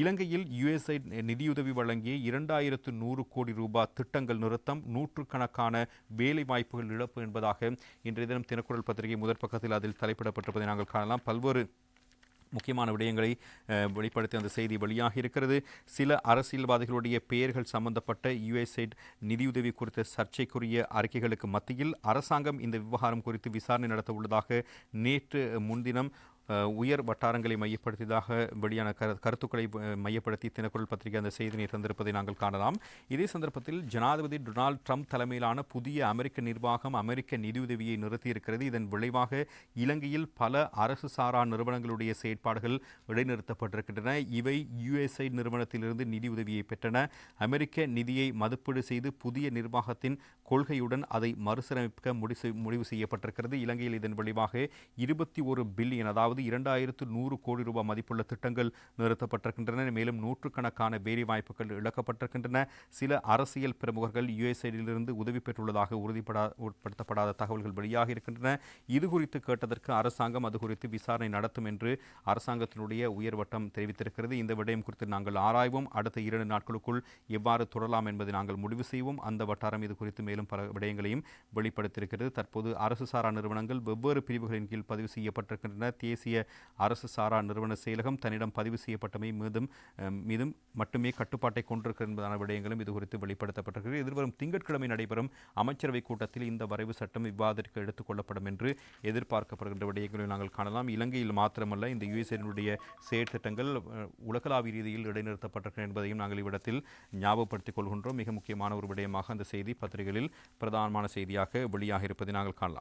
இலங்கையில் யுஎஸ்ஐ நிதியுதவி வழங்கிய இரண்டாயிரத்து நூறு கோடி ரூபாய் திட்டங்கள் நிறுத்தம் நூற்றுக்கணக்கான வேலை வாய்ப்புகள் இழப்பு என்பதாக இன்றைய தினம் தினக்குரல் பத்திரிகை முதற் பக்கத்தில் அதில் தலைப்பிடப்பட்டிருப்பதை நாங்கள் காணலாம். பல்வேறு முக்கியமான விடயங்களை வெளிப்படுத்தி அந்த செய்தி வெளியாக இருக்கிறது. சில அரசியல்வாதிகளுடைய பெயர்கள் சம்பந்தப்பட்ட யுஎஸ்ஐட் நிதியுதவி குறித்த சர்ச்சைக்குரிய அறிக்கைகளுக்கு மத்தியில் அரசாங்கம் இந்த விவகாரம் குறித்து விசாரணை நடத்த உள்ளதாக நேற்று முன்தினம் உயர் வட்டாரங்களை மையப்படுத்தியதாக வெளியான கரு கருத்துக்களை மையப்படுத்தி தினக்குரல் பத்திரிகை அந்த செய்தியை தந்திருப்பதை நாங்கள் காணலாம். இதே சந்தர்ப்பத்தில் ஜனாதிபதி டொனால்டு ட்ரம்ப் தலைமையிலான புதிய அமெரிக்க நிர்வாகம் அமெரிக்க நிதியுதவியை நிறுத்தியிருக்கிறது. இதன் விளைவாக இலங்கையில் பல அரசு சாரா நிறுவனங்களுடைய செயற்பாடுகள் இடைநிறுத்தப்பட்டிருக்கின்றன. இவை யுஎஸ்ஐ நிறுவனத்திலிருந்து நிதியுதவியை பெற்றன. அமெரிக்க நிதியை மதிப்பீடு செய்து புதிய நிர்வாகத்தின் கொள்கையுடன் அதை மறுசீரமைக்க முடிவு செய்யப்பட்டிருக்கிறது. இலங்கையில் இதன் விளைவாக இருபத்தி ஒரு பில்லியன் அதாவது இரண்டாயிரத்து நூறு கோடி ரூபாய் மதிப்புள்ள திட்டங்கள் நிறுத்தப்பட்டிருக்கின்றன. மேலும் நூற்றுக்கணக்கான வேலை வாய்ப்புகள் இழக்கப்பட்டிருக்கின்றன. சில அரசியல் பிரமுகர்கள் யுஎஸ்ஐடியிலிருந்து உதவி பெற்றுள்ளதாக உறுதிப்படா உட்படுத்தப்படாத தகவல்கள் வெளியாக இருக்கின்றன. இது குறித்து கேட்டதற்கு அரசாங்கம் அது குறித்து விசாரணை நடத்தும் என்று அரசாங்கத்தினுடைய உயர்வட்டம் தெரிவித்திருக்கிறது. இந்த விடயம் குறித்து நாங்கள் ஆராய்வோம். அடுத்த இரண்டு நாட்களுக்குள் எவ்வாறு தொடரலாம் என்பதை நாங்கள் முடிவு செய்வோம். அந்த வட்டாரம் இது குறித்து மேலும் பல விடயங்களையும் வெளிப்படுத்தியிருக்கிறது. தற்போது அரசு சாரா நிறுவனங்கள் வெவ்வேறு பிரிவுகளின் கீழ் பதிவு செய்யப்பட்டிருக்கின்றன. தேசிய அரசு சாரா நிறுவன செயலகம் தன்னிடம் பதிவு செய்யப்பட்டமை மீதும் மீதும் மட்டுமே கட்டுப்பாட்டை கொண்டிருக்கிற என்பதான விடயங்களும் இது குறித்து வெளிப்படுத்தப்பட்டிருக்கிறது. எதிர்வரும் திங்கட்கிழமை நடைபெறும் அமைச்சரவை கூட்டத்தில் இந்த வரைவு சட்டம் விவாதத்திற்கு எடுத்துக் கொள்ளப்படும் என்று எதிர்பார்க்கப்படுகின்ற விடயங்களை நாங்கள் காணலாம். இலங்கையில் மாத்திரமல்ல இந்த யுஎஸ்ஏனுடைய செயற்திட்டங்கள் உலகளாவிய ரீதியில் இடைநிறுத்தப்பட்டிருக்கின்றன என்பதையும் நாங்கள் இவ்விடத்தில் ஞாபகப்படுத்திக் கொள்கின்றோம். மிக முக்கியமான ஒரு விடயமாக அந்த செய்தி பத்திரிகைகளில் பிரதானமான செய்தியாக வெளியாக இருப்பதை நாங்கள் காணலாம்.